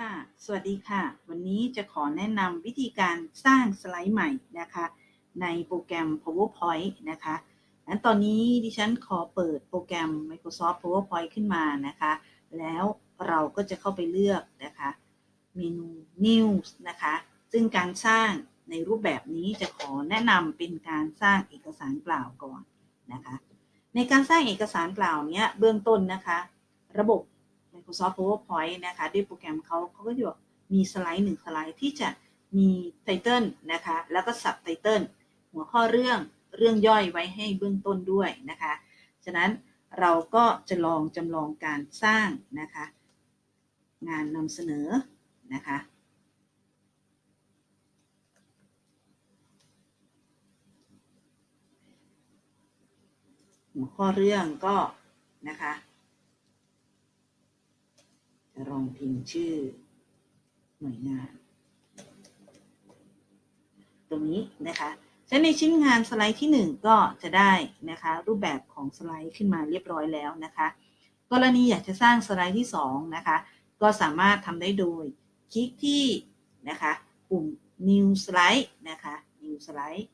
ค่ะ สวัสดีค่ะ วันนี้จะขอแนะนำวิธีการสร้างสไลด์ใหม่นะคะ ในโปรแกรม PowerPoint นะคะงั้นตอนนี้ดิฉันขอเปิดโปรแกรม Microsoft PowerPoint ขึ้นมานะคะ แล้วเราก็จะเข้าไปเลือกนะคะเมนู New นะคะ ซึ่งการสร้างในรูปแบบนี้จะขอแนะนำเป็นการสร้างเอกสารเปล่าก่อนนะคะ ในการสร้างเอกสารเปล่าเนี้ยเบื้องต้นนะคะ ระบบ Microsoft PowerPoint นะคะด้วยโปรแกรมเขาเขาก็จะบอกมีสไลด์หนึ่งสไลด์ที่จะมีไตเติลนะคะแล้วก็สับไตเติลหัวข้อเรื่องเรื่องย่อยไว้ให้เบื้องต้นด้วยนะคะ ฉะนั้นเราก็จะลองจำลองการสร้างนะคะ งานนำเสนอนะคะหัวข้อเรื่องก็นะคะ จะลองพิมพ์ชื่อหน่วยงาน ตรงนี้นะคะใช้ในชิ้นงานสไลด์ที่ 1 ก็จะได้นะคะรูปแบบของสไลด์ขึ้นมาเรียบร้อยแล้วนะคะ กรณีอยากจะสร้างสไลด์ที่ 2 นะคะ ก็สามารถทำได้โดยคลิกที่นะคะปุ่ม new slide นะคะ new slide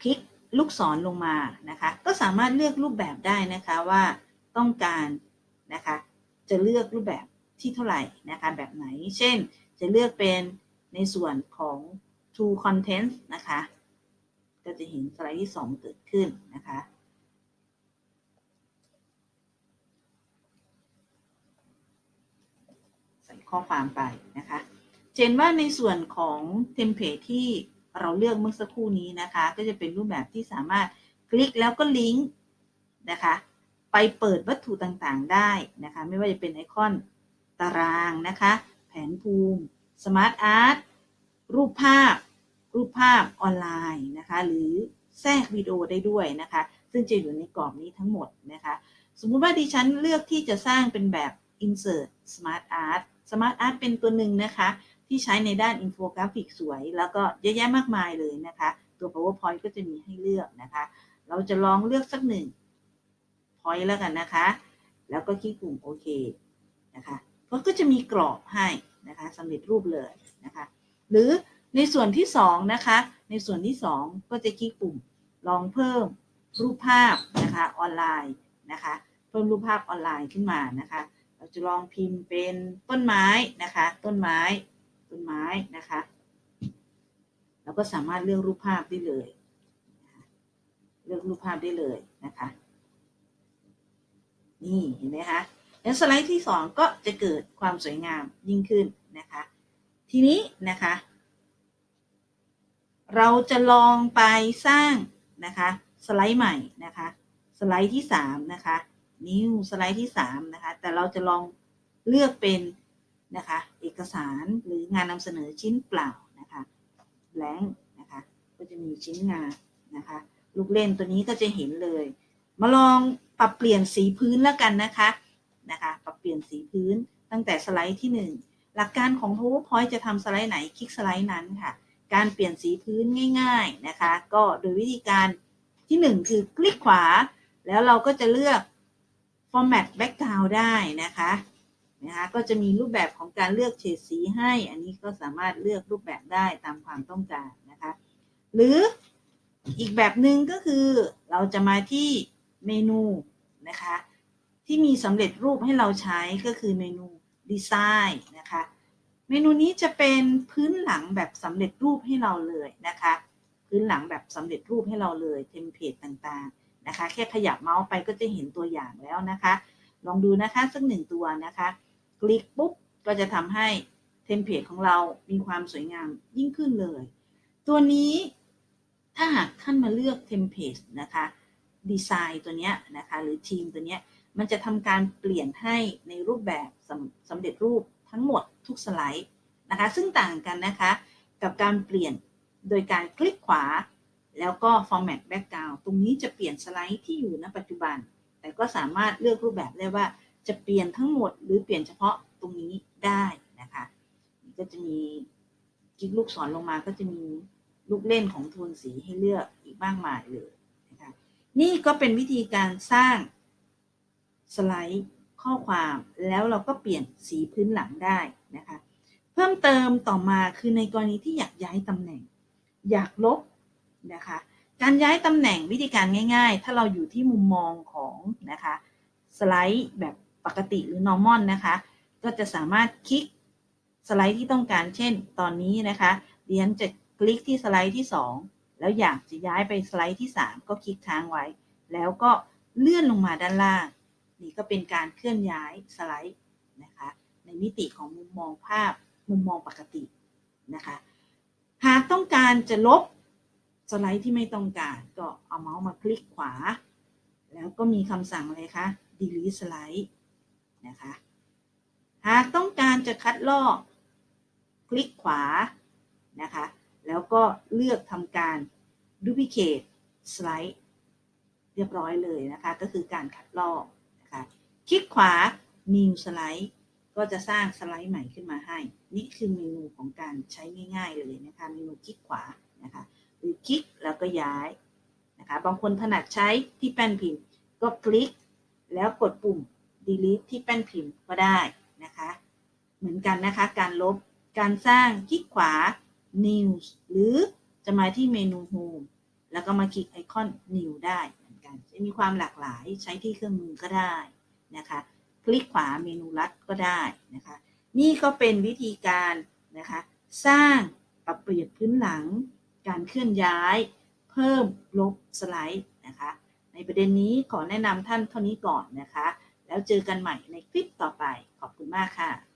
คลิกลูกศรลงมานะคะ ก็สามารถเลือกรูปแบบได้นะคะว่าต้องการ นะคะ จะเลือกรูปแบบที่เท่าไหร่นะคะแบบไหน เช่น จะเลือกเป็นในส่วนของ to content นะคะ ก็จะเห็นสไลด์ที่ 2 เกิดขึ้นนะคะ ใส่ข้อความไปนะคะเจนว่าในส่วนของเทมเพลตที่เราเลือกเมื่อสักครู่นี้นะคะ ก็จะเป็นรูปแบบที่สามารถคลิกแล้วก็ลิงก์นะคะ เปิดวัตถุต่างๆ ได้นะคะ ไม่ว่าจะเป็นไอคอนตารางนะคะ แผนภูมิสมาร์ทอาร์ตรูปภาพ รูปภาพออนไลน์นะคะ หรือแทรกวิดีโอได้ด้วยนะคะ ซึ่งจะอยู่ในกรอบนี้ทั้งหมดนะคะ สมมุติว่าดิฉันเลือกที่จะสร้างเป็นแบบ insert smart art smart art เป็นตัวหนึ่งนะคะ ที่ใช้ในด้านอินโฟกราฟิกสวย แล้วก็เยอะแยะมากมายเลยนะคะ ตัว powerpoint ก็จะมีให้เลือกนะคะ เราจะลองเลือกสักหนึ่ง point แล้วกันนะคะ แล้วก็คลิกปุ่มโอเคนะคะก็จะมีกรอบให้นะคะสำเร็จรูปเลยนะคะ หรือในส่วนที่2นะคะ ในส่วนที่ 2 ก็จะคลิกปุ่มลองเพิ่มรูปภาพนะคะออนไลน์นะคะ เพิ่มรูปภาพออนไลน์ขึ้นมานะคะ เราจะลองพิมพ์เป็นต้นไม้นะคะ ต้นไม้ต้นไม้นะคะเราก็สามารถเลือกรูปภาพได้เลย เลือกรูปภาพได้เลยนะคะ นี่เห็นไหมคะแล้วสไลด์ที่ 2 ก็จะเกิดความสวยงามยิ่งขึ้นนะคะ ทีนี้นะคะ เราจะลองไปสร้างนะคะสไลด์ใหม่นะคะ สไลด์ที่ 3 นะคะ นิ้วสไลด์ที่ 3 นะคะ แต่เราจะลองเลือกเป็นนะคะเอกสารหรืองานนำเสนอชิ้นเปล่านะคะ blank นะคะก็จะมีชิ้นงานนะคะ ลูกเล่นตัวนี้ก็จะเห็นเลย มาลอง ปรับเปลี่ยนสีพื้นแล้วกันนะคะนะคะปรับเปลี่ยนสีพื้นตั้งแต่สไลด์ที่ 1 หลักการของ PowerPoint จะทำสไลด์ไหนคลิกสไลด์นั้นค่ะ การเปลี่ยนสีพื้นง่าย ๆนะคะ ก็โดยวิธีการที่ 1 คือคลิกขวา แล้วเราก็จะเลือก format background ได้นะคะนะคะก็จะมีรูปแบบของการเลือกเฉดสีให้ อันนี้ก็สามารถเลือกรูปแบบได้ตามความต้องการนะคะ หรืออีกแบบหนึ่งก็คือเราจะมาที่ เมนูนะคะ ที่มีสำเร็จรูปให้เราใช้ก็คือเมนูดีไซน์นะคะ เมนูนี้จะเป็นพื้นหลังแบบสำเร็จรูปให้เราเลยนะคะ พื้นหลังแบบสำเร็จรูปให้เราเลยเทมเพลตต่างๆนะคะ แค่ขยับเมาส์ไปก็จะเห็นตัวอย่างแล้วนะคะ ลองดูนะคะสักหนึ่งตัวนะคะ คลิกปุ๊บก็จะทำให้เทมเพลตของเรามีความสวยงามยิ่งขึ้นเลย ตัวนี้ถ้าหากท่านมาเลือกเทมเพลตนะคะ ดีไซน์ตัวนี้นะคะหรือทีมตัวนี้มันจะทำการเปลี่ยนให้ในรูปแบบสำสำเร็จรูปทั้งหมดทุกสไลด์นะคะ ซึ่งต่างกันนะคะกับการเปลี่ยนโดยการคลิกขวา แล้วก็ format background ตรงนี้จะเปลี่ยนสไลด์ที่อยู่ณปัจจุบัน แต่ก็สามารถเลือกรูปแบบได้ว่าจะเปลี่ยนทั้งหมด หรือเปลี่ยนเฉพาะตรงนี้ได้นะคะก็จะมีคลิกลูกศรลงมาก็จะมีลูกเล่นของโทนสีให้เลือกอีกมากมายเลย นี่ก็เป็นวิธีการสร้างสไลด์ข้อความแล้วเราก็เปลี่ยนสีพื้นหลังได้นะคะ เพิ่มเติมต่อมาคือในกรณีที่อยากย้ายตำแหน่ง อยากลบนะคะ การย้ายตำแหน่งวิธีการง่าย ๆ ถ้าเราอยู่ที่มุมมองของนะคะสไลด์แบบปกติหรือ normal นะคะ ก็จะสามารถคลิกสไลด์ที่ต้องการ เช่น ตอนนี้นะคะเรียนจะคลิกที่สไลด์ที่ 2 แล้วอยากจะย้ายไปสไลด์ที่ 3 ก็คลิกค้างไว้ แล้วก็เลื่อนลงมาด้านล่าง นี่ก็เป็นการเคลื่อนย้ายสไลด์นะคะในมิติของมุมมองภาพมุมมองปกตินะคะหากต้องการจะลบสไลด์ที่ไม่ต้องการก็เอาเมาส์มาคลิกขวา แล้วก็มีคำสั่งอะไรคะ delete slide นะคะหากต้องการจะคัดลอก คลิกขวา แล้วก็เลือกทำการ duplicate slide เรียบร้อยเลยนะคะ ก็คือการคัดลอกนะคะคลิกขวา new slide ก็จะสร้างสไลด์ใหม่ขึ้นมาให้ นี่คือเมนูของการใช้ง่ายๆเลยนะคะ เมนูคลิกขวานะคะหรือคลิกแล้วก็ย้ายนะคะ บางคนถนัดใช้ที่แป้นพิมพ์ ก็คลิกแล้วกดปุ่ม delete ที่แป้นพิมพ์ก็ได้นะคะ เหมือนกันนะคะ การลบ การสร้างคลิกขวา new หรือจะมาที่เมนู home แล้วก็มาคลิกไอคอน new ได้เหมือนกัน จะมีความหลากหลายใช้ที่เครื่องมือก็ได้นะคะ คลิกขวาเมนูลัดก็ได้นะคะ นี่ก็เป็นวิธีการนะคะ สร้างปรับเปลี่ยนพื้นหลัง การเคลื่อนย้าย เพิ่มลบสไลด์นะคะ ในประเด็นนี้ขอแนะนำท่านเท่านี้ก่อนนะคะ แล้วเจอกันใหม่ในคลิปต่อไป ขอบคุณมากค่ะ